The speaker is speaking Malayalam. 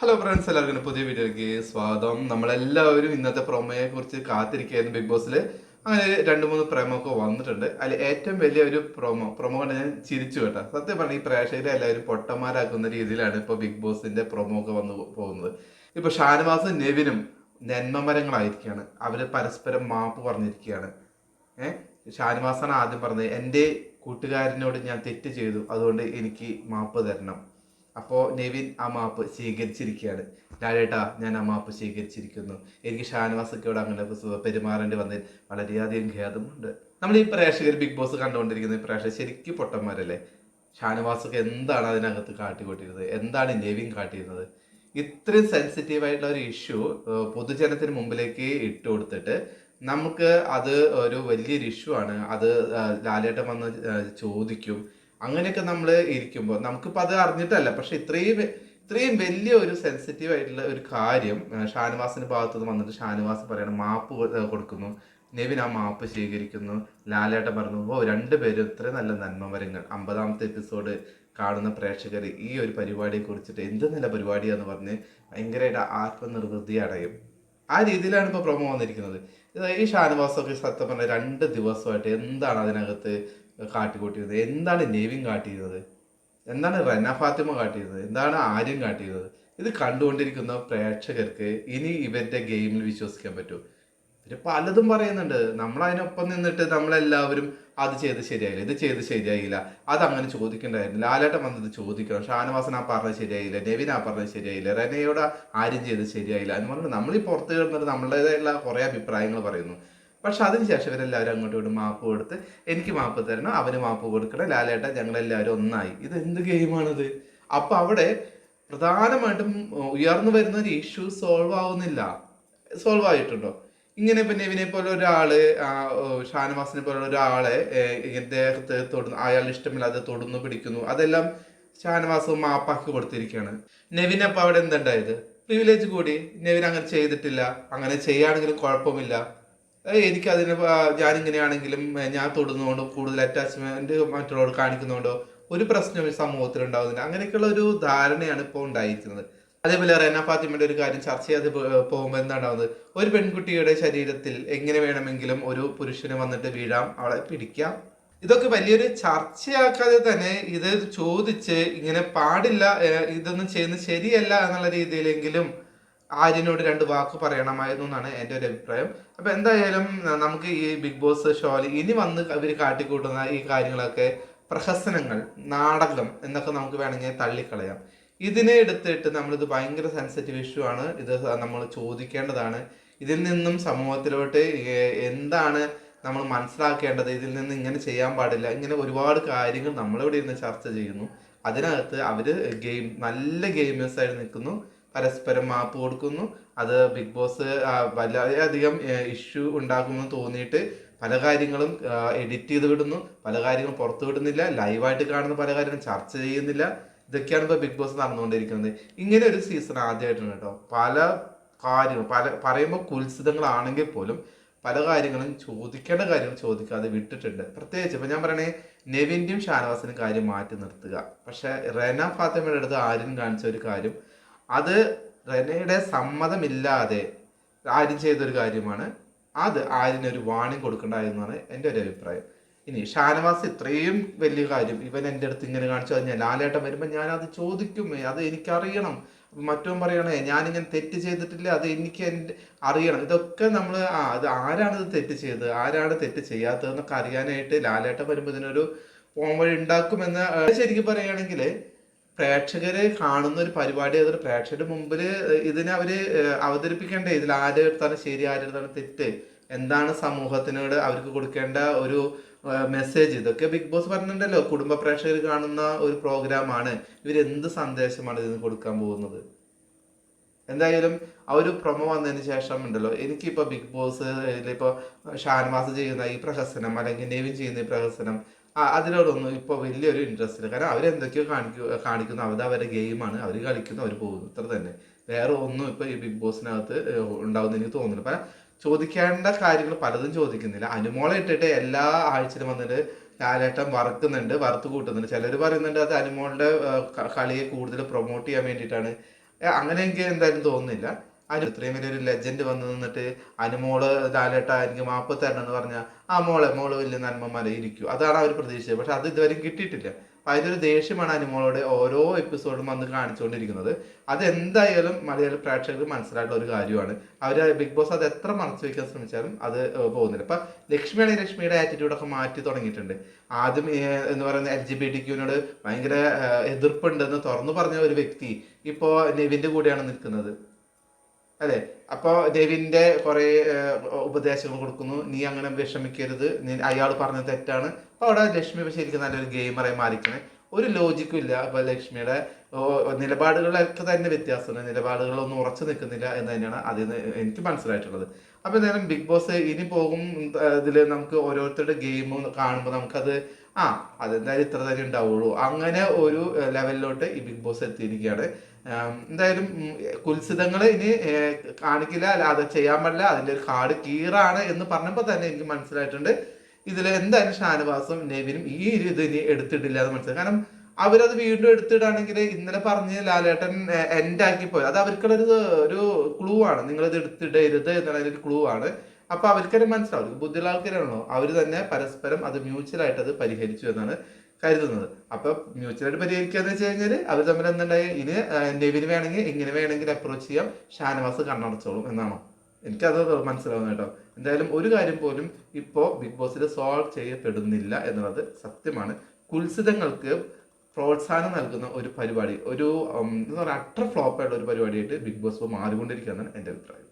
ഹലോ ഫ്രണ്ട്സ് എല്ലാവർക്കും പുതിയ വീഡിയോയിലേക്ക് സ്വാഗതം. നമ്മളെല്ലാവരും ഇന്നത്തെ പ്രൊമോയെ കുറിച്ച് കാത്തിരിക്കുകയായിരുന്നു ബിഗ് ബോസിൽ അങ്ങനെ രണ്ട് മൂന്ന് പ്രൊമോ ഒക്കെ വന്നിട്ടുണ്ട്. അതിൽ ഏറ്റവും വലിയ ഒരു പ്രൊമോ പ്രൊമോ കണ്ട് ഞാൻ ചിരിച്ചു കേട്ടോ. സത്യം പറഞ്ഞാൽ ഈ പ്രേക്ഷകരെ എല്ലാവരും പൊട്ടന്മാരാക്കുന്ന രീതിയിലാണ് ഇപ്പോൾ ബിഗ് ബോസിന്റെ പ്രൊമോ ഒക്കെ വന്നു പോകുന്നത്. ഇപ്പോൾ ഷാനവാസും നെവിനും നന്മമരങ്ങളായിരിക്കുകയാണ് അവർ പരസ്പരം മാപ്പ് പറഞ്ഞിരിക്കുകയാണ്. ഏഹ് ഷാനവാസാണ് ആദ്യം പറഞ്ഞത് എന്റെ കൂട്ടുകാരനോട് ഞാൻ തെറ്റ് ചെയ്തു അതുകൊണ്ട് എനിക്ക് മാപ്പ് തരണം. അപ്പോൾ നെവിൻ ആ മാപ്പ് സ്വീകരിച്ചിരിക്കുകയാണ്. ലാലേട്ടാ ഞാൻ ആ മാപ്പ് സ്വീകരിച്ചിരിക്കുന്നു. എനിക്ക് ഷാനവാസൊക്കെയോട് അങ്ങനെ പെരുമാറേണ്ടി വന്നതിൽ വളരെയധികം ഖേദമുണ്ട്. നമ്മൾ ഈ പ്രേക്ഷകർ ബിഗ് ബോസ് കണ്ടുകൊണ്ടിരിക്കുന്ന ഈ പ്രേക്ഷകർ ശരിക്കും പൊട്ടന്മാരല്ലേ? ഷാനവാസൊക്കെ എന്താണ് അതിനകത്ത് കാട്ടിക്കൂട്ടിയിരുന്നത് എന്താണ് നെവിൻ കാട്ടിയിരുന്നത്? ഇത്രയും സെൻസിറ്റീവ് ആയിട്ടുള്ള ഒരു ഇഷ്യൂ പൊതുജനത്തിന് മുമ്പിലേക്ക് ഇട്ട് കൊടുത്തിട്ട് നമുക്ക് അത് ഒരു വലിയൊരു ഇഷ്യൂ ആണ്. അത് ലാലേട്ടം വന്ന് ചോദിക്കും. അങ്ങനെയൊക്കെ നമ്മൾ ഇരിക്കുമ്പോൾ നമുക്കിപ്പോൾ അത് അറിഞ്ഞിട്ടല്ല. പക്ഷെ ഇത്രയും ഇത്രയും വലിയ ഒരു സെൻസിറ്റീവ് ആയിട്ടുള്ള ഒരു കാര്യം ഷാനവാസിന്റെ ഭാഗത്തു നിന്ന് വന്നിട്ട് ഷാനുവാസ് പറയണം മാപ്പ് കൊടുക്കുന്നു. നെവിൻ ആ മാപ്പ് സ്വീകരിക്കുന്നു. ലാലേട്ടൻ പറഞ്ഞു ഓ രണ്ടുപേരും ഇത്രയും നല്ല നന്മമരങ്ങൾ. അമ്പതാമത്തെ എപ്പിസോഡ് കാണുന്ന പ്രേക്ഷകർ ഈ ഒരു പരിപാടിയെ കുറിച്ചിട്ട് എന്ത് നല്ല പരിപാടിയാന്ന് പറഞ്ഞ് ഭയങ്കരമായിട്ട് ആത്മനിർവൃതി അടയും. ആ രീതിയിലാണ് ഇപ്പോൾ പ്രൊമോ വന്നിരിക്കുന്നത്. ഈ ഷാനുവാസൊക്കെ സത്യം പറഞ്ഞ രണ്ട് ദിവസമായിട്ട് എന്താണ് അതിനകത്ത് കാട്ടിക്കൂട്ടിയത്? എന്താണ് നെവിൻ കാട്ടിയിരുന്നത് എന്താണ് റന ഫാത്തിമ കാട്ടിയിരുന്നത് എന്താണ് ആര്യം കാട്ടിയിരുന്നത് ഇത് കണ്ടുകൊണ്ടിരിക്കുന്ന പ്രേക്ഷകർക്ക് ഇനി ഇവരുടെ ഗെയിമിൽ വിശ്വസിക്കാൻ പറ്റുമോ ഇവർ പലതും പറയുന്നുണ്ട്. നമ്മൾ അതിനൊപ്പം നിന്നിട്ട് നമ്മളെല്ലാവരും അത് ചെയ്ത് ശരിയായില്ല ഇത് ചെയ്ത് ശരിയായില്ല അത് അങ്ങനെ ചോദിക്കണ്ടായിരുന്നു ലാലേട്ടൻ വന്നത് ചോദിക്കണം. ഷാനവാസൻ ആ പറഞ്ഞത് ശരിയായില്ല നെവിൻ ആ പറഞ്ഞത് ശരിയായില്ല റെനയോട് ആരും ചെയ്ത് ശരിയായില്ല എന്ന് പറഞ്ഞിട്ട് നമ്മൾ ഈ പുറത്ത് കിടന്നിട്ട് നമ്മളുടേതായുള്ള കുറേ അഭിപ്രായങ്ങൾ പറയുന്നു. പക്ഷെ അതിനുശേഷം ഇവരെല്ലാവരും അങ്ങോട്ടും ഇങ്ങോട്ടും മാപ്പ് കൊടുത്ത് എനിക്ക് മാപ്പ് തരണം അവന് മാപ്പ് കൊടുക്കണം ലാലേട്ട ഞങ്ങളെല്ലാവരും ഒന്നായി. ഇത് എന്ത് ഗെയിമാണിത്? അപ്പൊ അവിടെ പ്രധാനമായിട്ടും ഉയർന്നു വരുന്ന ഒരു ഇഷ്യൂ സോൾവ് ആവുന്നില്ല. സോൾവ് ആയിട്ടുണ്ടോ? ഇങ്ങനെ പിന്നെ ഇവനെ പോലെ ഒരാൾ ഷാനവാസിനെ പോലെ ഒരാളെ ഇദ്ദേഹത്തെ തൊടുന്നു അയാൾ ഇഷ്ടമില്ലാതെ തൊടുന്നു പിടിക്കുന്നു അതെല്ലാം ഷാനവാസ് മാപ്പാക്കി കൊടുത്തിരിക്കുകയാണ്. നെവിൻ അപ്പൊ അവിടെ എന്തുണ്ടായത്? പ്രിവിലേജ് കൂടി. നെവിൻ അങ്ങനെ ചെയ്തിട്ടില്ല. അങ്ങനെ ചെയ്യുകയാണെങ്കിലും കുഴപ്പമില്ല. എനിക്കതിന് അതിന് ഞാൻ തൊടുന്നതുകൊണ്ടോ കൂടുതൽ അറ്റാച്ച്മെന്റ് മറ്റുള്ളവർ കാണിക്കുന്നതുകൊണ്ടോ ഒരു പ്രശ്നം ഈ സമൂഹത്തിൽ ഉണ്ടാകുന്നില്ല അങ്ങനെയൊക്കെയുള്ള ഒരു ധാരണയാണ് ഇപ്പോൾ ഉണ്ടായിരിക്കുന്നത്. അതേപോലെ റെന ഫാത്തിമയുടെ ഒരു കാര്യം ചർച്ച ചെയ്ത് പോകുമ്പോൾ എന്താണാവുന്നത് ഒരു പെൺകുട്ടിയുടെ ശരീരത്തിൽ എങ്ങനെ വേണമെങ്കിലും ഒരു പുരുഷന് വന്നിട്ട് വീഴാം അവളെ പിടിക്കാം. ഇതൊക്കെ വലിയൊരു ചർച്ചയാക്കാതെ തന്നെ ഇത് ചോദിച്ച് ഇങ്ങനെ പാടില്ല ഇതൊന്നും ചെയ്യുന്നത് ശരിയല്ല എന്നുള്ള രീതിയിലെങ്കിലും ആര്യനോട് രണ്ട് വാക്ക് പറയണമായിരുന്നു എന്നാണ് എന്റെ ഒരു അഭിപ്രായം. അപ്പം എന്തായാലും നമുക്ക് ഈ ബിഗ് ബോസ് ഷോയിൽ ഇനി വന്ന് അവർ കാട്ടിക്കൂട്ടുന്ന ഈ കാര്യങ്ങളൊക്കെ പ്രഹസനങ്ങൾ നാടകം എന്നൊക്കെ നമുക്ക് വേണമെങ്കിൽ തള്ളിക്കളയാം. ഇതിനെ എടുത്തിട്ട് നമ്മളിത് ഭയങ്കര സെൻസിറ്റീവ് ഇഷ്യൂ ആണ്. ഇത് നമ്മൾ ചോദിക്കേണ്ടതാണ്. ഇതിൽ നിന്നും സമൂഹത്തിലോട്ട് എന്താണ് നമ്മൾ മനസ്സിലാക്കേണ്ടത്? ഇതിൽ നിന്ന് ഇങ്ങനെ ചെയ്യാൻ പാടില്ല. ഇങ്ങനെ ഒരുപാട് കാര്യങ്ങൾ നമ്മളിവിടെ ഇരുന്ന് ചർച്ച ചെയ്യുന്നു. അതിനകത്ത് അവർ ഗെയിം നല്ല ഗെയിമേഴ്സായിട്ട് നിൽക്കുന്നു. പരസ്പരം മാപ്പ് കൊടുക്കുന്നു. അത് ബിഗ് ബോസ് വളരെയധികം ഇഷ്യൂ ഉണ്ടാക്കുമെന്ന് തോന്നിയിട്ട് പല കാര്യങ്ങളും എഡിറ്റ് ചെയ്ത് വിടുന്നു. പല കാര്യങ്ങളും പുറത്തു വിടുന്നില്ല. ലൈവായിട്ട് കാണുന്ന പല കാര്യങ്ങളും ചർച്ച ചെയ്യുന്നില്ല. ഇതൊക്കെയാണ് ഇപ്പോൾ ബിഗ് ബോസ് നടന്നുകൊണ്ടിരിക്കുന്നത്. ഇങ്ങനെ ഒരു സീസൺ ആദ്യമായിട്ടാണ് കേട്ടോ. പല കാര്യങ്ങൾ പല പറയുമ്പോൾ കുത്സിതങ്ങളാണെങ്കിൽ പോലും പല കാര്യങ്ങളും ചോദിക്കേണ്ട കാര്യം ചോദിക്കാതെ വിട്ടിട്ടുണ്ട്. പ്രത്യേകിച്ച് ഇപ്പം ഞാൻ പറയണേ നെവിന്റെയും ഷാനവാസിനും കാര്യം മാറ്റി നിർത്തുക. പക്ഷേ റെന ഫാത്തിമയുടെ അടുത്ത് ആര്യൻ കാണിച്ച ഒരു കാര്യം അത് റെനയുടെ സമ്മതമില്ലാതെ ആര്യൻ ചെയ്തൊരു കാര്യമാണ്. അത് ആര്യന് ഒരു വാണിംഗ് കൊടുക്കണ്ടായെന്നാണ് എന്റെ ഒരു അഭിപ്രായം. ഇനി ഷാനവാസ് ഇത്രയും വലിയ കാര്യം ഇവൻ എന്റെ അടുത്ത് ഇങ്ങനെ കാണിച്ചു കഴിഞ്ഞാൽ ലാലേട്ടൻ വരുമ്പോൾ ഞാൻ അത് ചോദിക്കും അത് എനിക്കറിയണം. മറ്റും പറയണേ ഞാനിങ്ങനെ തെറ്റ് ചെയ്തിട്ടില്ല അത് എനിക്ക് എന്റെ അറിയണം. ഇതൊക്കെ നമ്മൾ ആ അത് ആരാണ് ഇത് തെറ്റ് ചെയ്തത്? ആരാണ് തെറ്റ് ചെയ്യാത്തതെന്നൊക്കെ അറിയാനായിട്ട് ലാലേട്ടൻ വരുമ്പോൾ ഇതിനൊരു പോംവഴി ഉണ്ടാക്കുമെന്ന് ശരിക്കും പറയുകയാണെങ്കിൽ പ്രേക്ഷകര് കാണുന്ന ഒരു പരിപാടി അതൊരു പ്രേക്ഷകരുടെ മുമ്പിൽ ഇതിനെ അവർ അവതരിപ്പിക്കേണ്ടേ? ഇതിൽ ആരെടുത്താണ് ശരി ആരെടുത്താണ് തെറ്റ്? എന്താണ് സമൂഹത്തിനോട് അവർക്ക് കൊടുക്കേണ്ട ഒരു മെസ്സേജ് ഇതൊക്കെ ബിഗ് ബോസ് പറഞ്ഞിട്ടുണ്ടല്ലോ. കുടുംബ പ്രേക്ഷകർ കാണുന്ന ഒരു പ്രോഗ്രാമാണ്. ഇവർ എന്ത് സന്ദേശമാണ് ഇതിന് കൊടുക്കാൻ പോകുന്നത്? എന്തായാലും ആ ഒരു പ്രൊമോ വന്നതിന് ശേഷം ഉണ്ടല്ലോ. എനിക്കിപ്പോൾ ബിഗ് ബോസ് ഇപ്പോൾ ഷാൻവാസ് ചെയ്യുന്ന ഈ പ്രഹസനം അല്ലെങ്കിൽ നെവിൻ ചെയ്യുന്ന ഈ പ്രഹസനം അതിനോടൊന്നും ഇപ്പോൾ വലിയൊരു ഇൻട്രസ്റ്റ് ഇല്ല. കാരണം അവരെന്തൊക്കെയോ കാണിക്കു കാണിക്കുന്നു. അവർ അവരുടെ ഗെയിമാണ് അവർ കളിക്കുന്നു അവർ പോകുന്നു. ഇത്ര തന്നെ. വേറെ ഒന്നും ഇപ്പോൾ ഈ ബിഗ് ബോസിനകത്ത് ഉണ്ടാവുന്ന എനിക്ക് തോന്നുന്നില്ല. പല ചോദിക്കേണ്ട കാര്യങ്ങൾ പലതും ചോദിക്കുന്നില്ല. അനുമോളെ ഇട്ടിട്ട് എല്ലാ ആഴ്ചയിലും വന്നിട്ട് ലാലേട്ടൻ വറുക്കുന്നുണ്ട് വറുത്ത് കൂട്ടുന്നുണ്ട്. ചിലർ പറയുന്നുണ്ട് അത് അനുമോളുടെ കളിയെ കൂടുതൽ പ്രൊമോട്ട് ചെയ്യാൻ വേണ്ടിയിട്ടാണ്. അങ്ങനെയെങ്കിൽ എന്തായാലും തോന്നുന്നില്ല. അനു ഇത്രയും വലിയൊരു ലെജൻഡ് വന്നു നിന്നിട്ട് അനുമോൾ ലാലേട്ട എനിക്ക് മാപ്പ് തരണം എന്ന് പറഞ്ഞാൽ ആ മോളെ മോൾ വലിയ നന്മമാരെ ഇരിക്കും. അതാണ് അവർ പ്രതീക്ഷിച്ചത്. പക്ഷെ അത് ഇതുവരെ കിട്ടിയിട്ടില്ല. അപ്പൊ അതിലൊരു ദേഷ്യമാണ് അനുമോളോട് ഓരോ എപ്പിസോഡും വന്ന് കാണിച്ചുകൊണ്ടിരിക്കുന്നത് അത് എന്തായാലും മലയാള പ്രേക്ഷകർക്ക് മനസ്സിലായിട്ടുള്ള ഒരു കാര്യമാണ്. അവർ ബിഗ് ബോസ് അത് എത്ര മറച്ചു വെക്കാൻ ശ്രമിച്ചാലും അത് പോകുന്നില്ല. ഇപ്പൊ ലക്ഷ്മിയാണ് ലക്ഷ്മിയുടെ ആറ്റിറ്റ്യൂഡൊക്കെ മാറ്റി തുടങ്ങിയിട്ടുണ്ട്. ആദ്യം എന്ന് പറയുന്ന എൽ ജി ബി ടി ക്യൂവിനോട് ഭയങ്കര എതിർപ്പുണ്ടെന്ന് തുറന്നു പറഞ്ഞ ഒരു വ്യക്തി ഇപ്പോ നെവിന്റെ കൂടെയാണ് നിൽക്കുന്നത്. അല്ലെ അപ്പോൾ ദേവിന്റെ കുറേ ഉപദേശങ്ങൾ കൊടുക്കുന്നു. നീ അങ്ങനെ വിഷമിക്കരുത്. നീ അയാൾ പറഞ്ഞത് തെറ്റാണ്. അപ്പൊ അവിടെ ലക്ഷ്മി പക്ഷേ ശരിക്കും നല്ലൊരു ഗെയിമറായി മാറിക്കണേ ഒരു ലോജിക്കും ഇല്ല. അപ്പൊ ലക്ഷ്മിയുടെ നിലപാടുകളൊക്കെ തന്നെ വ്യത്യാസമുണ്ട്. നിലപാടുകളൊന്നും ഉറച്ചു നിൽക്കുന്നില്ല എന്ന് തന്നെയാണ് അതിൽ നിന്ന് എനിക്ക് മനസ്സിലായിട്ടുള്ളത്. അപ്പോൾ നേരം ബിഗ് ബോസ് ഇനി പോകും ഇതിൽ നമുക്ക് ഓരോരുത്തരുടെ ഗെയിം കാണുമ്പോൾ നമുക്കത് ആ അതെന്തായാലും ഇത്ര തന്നെ ഉണ്ടാവുള്ളൂ. അങ്ങനെ ഒരു ലെവലിലോട്ട് ഈ ബിഗ് ബോസ് എത്തിയിരിക്കുകയാണ്. എന്തായാലും കുൽസിതങ്ങൾ ഇനി കാണിക്കില്ല അല്ല അത് ചെയ്യാൻ പാടില്ല അതിന്റെ ഒരു കാട് കീറാണ് എന്ന് പറഞ്ഞപ്പോൾ തന്നെ എനിക്ക് മനസ്സിലായിട്ടുണ്ട്. ഇതിൽ എന്തായാലും ഷാനവാസും നെവിനും ഈ ഒരു ഇത് ഇനി എടുത്തിട്ടില്ല എന്ന് മനസ്സിലായി. കാരണം അവരത് വീണ്ടും എടുത്തിടാണെങ്കിൽ ഇന്നലെ പറഞ്ഞ് ലാലേട്ടൻ എൻഡ് ആക്കി പോയി. അത് അവർക്കുള്ളൊരു ഒരു ക്ലൂ ആണ്. നിങ്ങളിത് എടുത്തിടരുത് എന്നുള്ള ക്ലൂ ആണ്. അപ്പൊ അവർക്കൊരു മനസ്സിലാവും. ബുദ്ധിയുള്ള ആൾക്കാരാണല്ലോ അവർ തന്നെ പരസ്പരം അത് മ്യൂച്വൽ ആയിട്ട് അത് പരിഹരിച്ചു എന്നാണ്. കരുതുന്നത്. അപ്പൊ മ്യൂച്വലായിട്ട് പരിഹരിക്കാന്ന് വെച്ച് കഴിഞ്ഞാൽ അവർ തമ്മിൽ എന്തുണ്ടായി? ഇനി നെവിന് വേണമെങ്കിൽ ഇങ്ങനെ വേണമെങ്കിൽ അപ്രോച്ച് ചെയ്യാം. ഷാനവാസ് കണ്ണടച്ചോളും എന്നാണോ? എനിക്കത് മനസ്സിലാവുന്ന കേട്ടോ. എന്തായാലും ഒരു കാര്യം പോലും ഇപ്പോ ബിഗ് ബോസിൽ സോൾവ് ചെയ്യപ്പെടുന്നില്ല എന്നുള്ളത് സത്യമാണ്. കുൽസിതങ്ങൾക്ക് പ്രോത്സാഹനം നൽകുന്ന ഒരു പരിപാടി ഒരു എന്താ പറയുക അട്ടർ ഫ്ലോപ്പായിട്ടുള്ള ഒരു പരിപാടിയായിട്ട് ബിഗ് ബോസ് മാറിക്കൊണ്ടിരിക്കുകയെന്നാണ് എന്റെ അഭിപ്രായം.